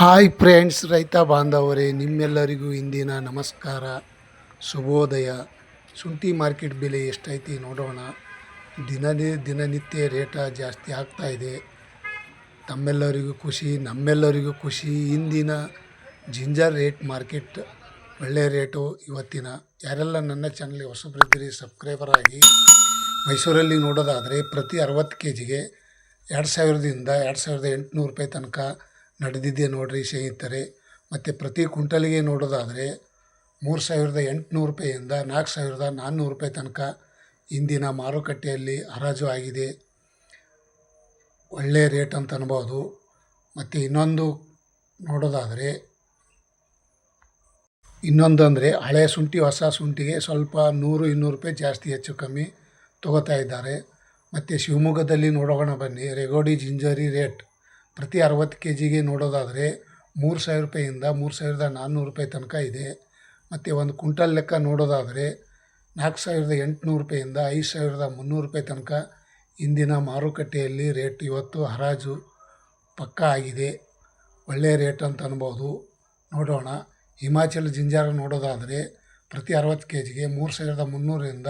Hi friends ರೈತ ಬಾಂಧವರೇ, ನಿಮ್ಮೆಲ್ಲರಿಗೂ ಇಂದಿನ ನಮಸ್ಕಾರ, ಶುಭೋದಯ. ಶುಂಠಿ ಮಾರ್ಕೆಟ್ ಬೆಲೆ ಎಷ್ಟೈತಿ ನೋಡೋಣ. ದಿನದೇ ದಿನನಿತ್ಯ ರೇಟ ಜಾಸ್ತಿ ಆಗ್ತಾ ಇದೆ. ತಮ್ಮೆಲ್ಲರಿಗೂ ಖುಷಿ, ನಮ್ಮೆಲ್ಲರಿಗೂ ಖುಷಿ. ಇಂದಿನ ಜಿಂಜರ್ ರೇಟ್ ಮಾರ್ಕೆಟ್ ಒಳ್ಳೆ ರೇಟು ಇವತ್ತಿನ. ಯಾರೆಲ್ಲ ನನ್ನ ಚಾನಲ್ಗೆ ಹೊಸಬ್ರಿದ್ದೀರಿ ಸಬ್ಸ್ಕ್ರೈಬರ್ ಆಗಿ, ಮೈಸೂರಲ್ಲಿ ನೋಡೋದಾದರೆ ಪ್ರತಿ ಅರವತ್ತು ಕೆ ಜಿಗೆ ಎರಡು ಸಾವಿರದಿಂದ ಎರಡು ಸಾವಿರದ ಎಂಟುನೂರು ರೂಪಾಯಿ ತನಕ ನಡೆದಿದೆ ನೋಡಿರಿ ಸ್ನೇಹಿತರೆ. ಮತ್ತು ಪ್ರತಿ ಕುಂಟಲಿಗೆ ನೋಡೋದಾದರೆ ಮೂರು ಸಾವಿರದ ಎಂಟುನೂರು ರೂಪಾಯಿಯಿಂದ ನಾಲ್ಕು ಸಾವಿರದ ನಾನ್ನೂರು ರೂಪಾಯಿ ತನಕ ಇಂದಿನ ಮಾರುಕಟ್ಟೆಯಲ್ಲಿ ಹರಾಜು ಆಗಿದೆ. ಒಳ್ಳೆಯ ರೇಟ್ ಅಂತ ಅನ್ಬೋದು. ಮತ್ತು ಇನ್ನೊಂದು ನೋಡೋದಾದರೆ ಇನ್ನೊಂದು ಅಂದರೆ ಹಳೆ ಶುಂಠಿ, ಹೊಸ ಶುಂಠಿಗೆ ಸ್ವಲ್ಪ ನೂರು, ಇನ್ನೂರು ರೂಪಾಯಿ ಜಾಸ್ತಿ ಹೆಚ್ಚು ಕಮ್ಮಿ ತೊಗೋತಾ ಇದ್ದಾರೆ. ಮತ್ತು ಶಿವಮೊಗ್ಗದಲ್ಲಿ ನೋಡೋಣ ಬನ್ನಿ. ರೆಗೋಡಿ ಜಿಂಜರಿ ರೇಟ್ ಪ್ರತಿ ಅರವತ್ತು ಕೆ ಜಿಗೆ ನೋಡೋದಾದರೆ ಮೂರು ಸಾವಿರ ರೂಪಾಯಿಂದ ಮೂರು ಸಾವಿರದ ನಾನ್ನೂರು ರೂಪಾಯಿ ತನಕ ಇದೆ. ಮತ್ತು ಒಂದು ಕುಂಟಲ್ ಲೆಕ್ಕ ನೋಡೋದಾದರೆ ನಾಲ್ಕು ಸಾವಿರದ ಎಂಟುನೂರು ರೂಪಾಯಿಂದ ಐದು ಸಾವಿರದ ಮುನ್ನೂರು ರೂಪಾಯಿ ತನಕ ಇಂದಿನ ಮಾರುಕಟ್ಟೆಯಲ್ಲಿ ರೇಟ್ ಇವತ್ತು ಹರಾಜು ಪಕ್ಕಾ ಆಗಿದೆ. ಒಳ್ಳೆಯ ರೇಟ್ ಅಂತ ಅನ್ಬೋದು. ನೋಡೋಣ. ಹಿಮಾಚಲ ಜಿಂಜಾರ ನೋಡೋದಾದರೆ ಪ್ರತಿ ಅರವತ್ತು ಕೆ ಜಿಗೆ ಮೂರು ಸಾವಿರದ ಮುನ್ನೂರರಿಂದ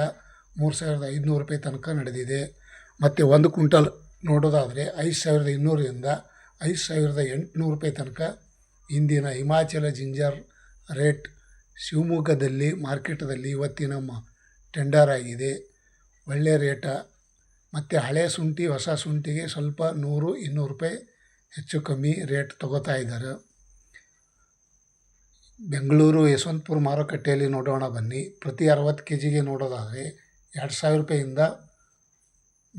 ಮೂರು ಸಾವಿರದ ಐದುನೂರು ರೂಪಾಯಿ ತನಕ ನಡೆದಿದೆ. ಮತ್ತು ಒಂದು ಕುಂಟಲ್ ನೋಡೋದಾದರೆ ಐದು ಸಾವಿರದ ಇನ್ನೂರರಿಂದ ಐದು ಸಾವಿರದ ಎಂಟುನೂರು ರೂಪಾಯಿ ತನಕ ಇಂದಿನ ಹಿಮಾಚಲ ಜಿಂಜರ್ ರೇಟ್ ಶಿವಮೊಗ್ಗದಲ್ಲಿ ಮಾರ್ಕೆಟದಲ್ಲಿ ಇವತ್ತಿನ ಮ ಟೆಂಡರ್ ಆಗಿದೆ. ಒಳ್ಳೆಯ ರೇಟ. ಮತ್ತು ಹಳೆ ಶುಂಠಿ ಹೊಸ ಶುಂಠಿಗೆ ಸ್ವಲ್ಪ ನೂರು, ಇನ್ನೂರು ರೂಪಾಯಿ ಹೆಚ್ಚು ಕಮ್ಮಿ ರೇಟ್ ತಗೋತಾ ಇದ್ದಾರೆ. ಬೆಂಗಳೂರು ಯಶವಂತಪುರ ಮಾರುಕಟ್ಟೆಯಲ್ಲಿ ನೋಡೋಣ ಬನ್ನಿ. ಪ್ರತಿ ಅರವತ್ತು ಕೆ ಜಿಗೆ ನೋಡೋದಾದರೆ ಎರಡು ಸಾವಿರ ರೂಪಾಯಿಂದ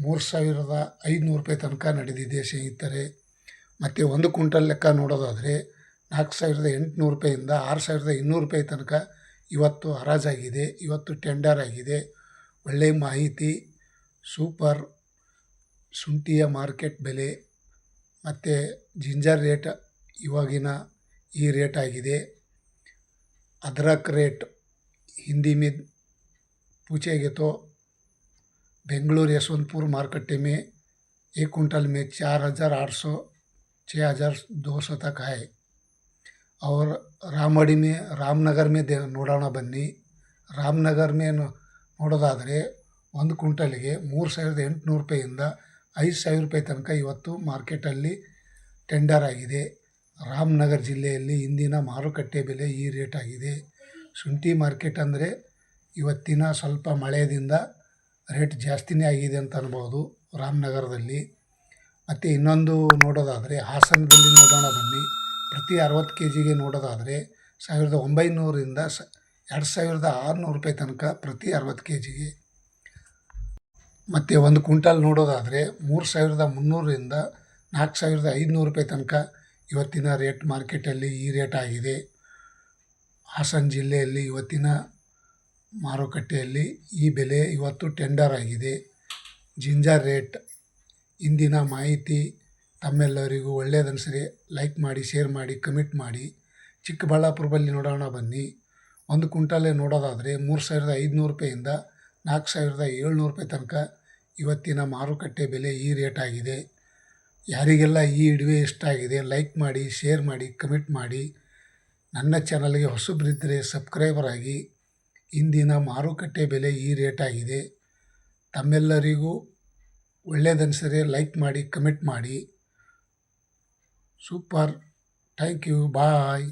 ಮೂರು ಸಾವಿರದ ಐದುನೂರು ರೂಪಾಯಿ ತನಕ ನಡೆದಿದೆ ಸ್ನೇಹಿತರೆ. ಮತ್ತು ಒಂದು ಕುಂಟಲ್ ಲೆಕ್ಕ ನೋಡೋದಾದರೆ ನಾಲ್ಕು ಸಾವಿರದ ಎಂಟುನೂರು ರೂಪಾಯಿಂದ ಆರು ಸಾವಿರದ ಇನ್ನೂರು ರೂಪಾಯಿ ತನಕ ಇವತ್ತು ಹರಾಜಾಗಿದೆ ಇವತ್ತು ಟೆಂಡರ್ ಆಗಿದೆ ಒಳ್ಳೆಯ ಮಾಹಿತಿ ಸೂಪರ್ ಶುಂಠಿಯ ಮಾರ್ಕೆಟ್ ಬೆಲೆ ಮತ್ತು ಜಿಂಜರ್ ರೇಟ್ ಇವಾಗಿನ ಈ ರೇಟ್ ಆಗಿದೆ ಅದ್ರಕ್ ರೇಟ್ हिंदी में पूछेंगे तो बेंगलुरु यशवंतपुर मार्केट में एक कुंटल में चार हज़ार आठ सौ छः हज़ार दो सौ तक है और ರಾಮಡಿ ಮೇ ರಾಮನಗರ ಮೇ ದೇ ನೋಡೋಣ ಬನ್ನಿ ರಾಮನಗರ ಮೇ ನೋಡೋದಾದರೆ ಒಂದು ಕುಂಟಲಿಗೆ ಮೂರು ಸಾವಿರದ ಎಂಟುನೂರು ರೂಪಾಯಿಂದ ಐದು ಸಾವಿರ ರೂಪಾಯಿ ತನಕ ಇವತ್ತು ಮಾರ್ಕೆಟಲ್ಲಿ ಟೆಂಡರ್ ಆಗಿದೆ ರಾಮನಗರ ಜಿಲ್ಲೆಯಲ್ಲಿ ಇಂದಿನ ಮಾರುಕಟ್ಟೆ ಬೆಲೆ ಈ ರೇಟ್ ಆಗಿದೆ ಶುಂಠಿ ಮಾರ್ಕೆಟ್ ಅಂದರೆ ಇವತ್ತಿನ ಸ್ವಲ್ಪ ಮಳೆಯಿಂದ ರೇಟ್ ಜಾಸ್ತಿನೇ ಆಗಿದೆ ಅಂತ ಅನ್ಬೋದು ರಾಮನಗರದಲ್ಲಿ ಮತ್ತು ಇನ್ನೊಂದು ನೋಡೋದಾದರೆ ಹಾಸನದಲ್ಲಿ ನೋಡೋಣ ಬನ್ನಿ. ಪ್ರತಿ ಅರವತ್ತು ಕೆ ಜಿಗೆ ನೋಡೋದಾದರೆ ಸಾವಿರದ ಒಂಬೈನೂರಿಂದ ಸ, ಎರಡು ಸಾವಿರದ ಆರುನೂರು ರೂಪಾಯಿ ತನಕ ಪ್ರತಿ ಅರವತ್ತು ಕೆ ಜಿಗೆ ಮತ್ತು ಒಂದು ಕುಂಟಲ್ ನೋಡೋದಾದರೆ ಮೂರು ಸಾವಿರದ ಮುನ್ನೂರರಿಂದ ನಾಲ್ಕು ಸಾವಿರದ ಐದುನೂರು ರೂಪಾಯಿ ತನಕ ಇವತ್ತಿನ ರೇಟ್ ಮಾರ್ಕೆಟಲ್ಲಿ ಈ ರೇಟ್ ಆಗಿದೆ. ಹಾಸನ ಜಿಲ್ಲೆಯಲ್ಲಿ ಇವತ್ತಿನ ಮಾರುಕಟ್ಟೆಯಲ್ಲಿ ಈ ಬೆಲೆ ಇವತ್ತು ಟೆಂಡರ್ ಆಗಿದೆ. ಜಿಂಜರ್ ರೇಟ್ ಇಂದಿನ ಮಾಹಿತಿ ತಮ್ಮೆಲ್ಲರಿಗೂ ಒಳ್ಳೆಯದನ್ಸರಿ ಲೈಕ್ ಮಾಡಿ, ಶೇರ್ ಮಾಡಿ, ಕಮೆಂಟ್ ಮಾಡಿ. ಚಿಕ್ಕಬಳ್ಳಾಪುರದಲ್ಲಿ ನೋಡೋಣ ಬನ್ನಿ. ಒಂದು ಕುಂಟಲೇ ನೋಡೋದಾದರೆ ಮೂರು ಸಾವಿರದ ಐದುನೂರು ರೂಪಾಯಿಂದ ನಾಲ್ಕು ಸಾವಿರದ ಏಳ್ನೂರು ರೂಪಾಯಿ ತನಕ ಇವತ್ತಿನ ಮಾರುಕಟ್ಟೆ ಬೆಲೆ ಈ ರೇಟ್ ಆಗಿದೆ. ಯಾರಿಗೆಲ್ಲ ಈ ಇಡುವೆ ಇಷ್ಟ ಆಗಿದೆ, ಲೈಕ್ ಮಾಡಿ, ಶೇರ್ ಮಾಡಿ, ಕಮೆಂಟ್ ಮಾಡಿ. ನನ್ನ ಚಾನಲ್ಗೆ ಹೊಸಬ್ರಿದ್ದರೆ ಸಬ್ಸ್ಕ್ರೈಬರ್ ಆಗಿ. ಇಂದಿನ ಮಾರುಕಟ್ಟೆ ಬೆಲೆ ಈ ರೇಟ್ ಆಗಿದೆ. ತಮ್ಮೆಲ್ಲರಿಗೂ ಒಳ್ಳೆಯದನ್ಸರಿ ಲೈಕ್ ಮಾಡಿ ಕಮೆಂಟ್ ಮಾಡಿ. ಸೂಪರ್. Thank you bye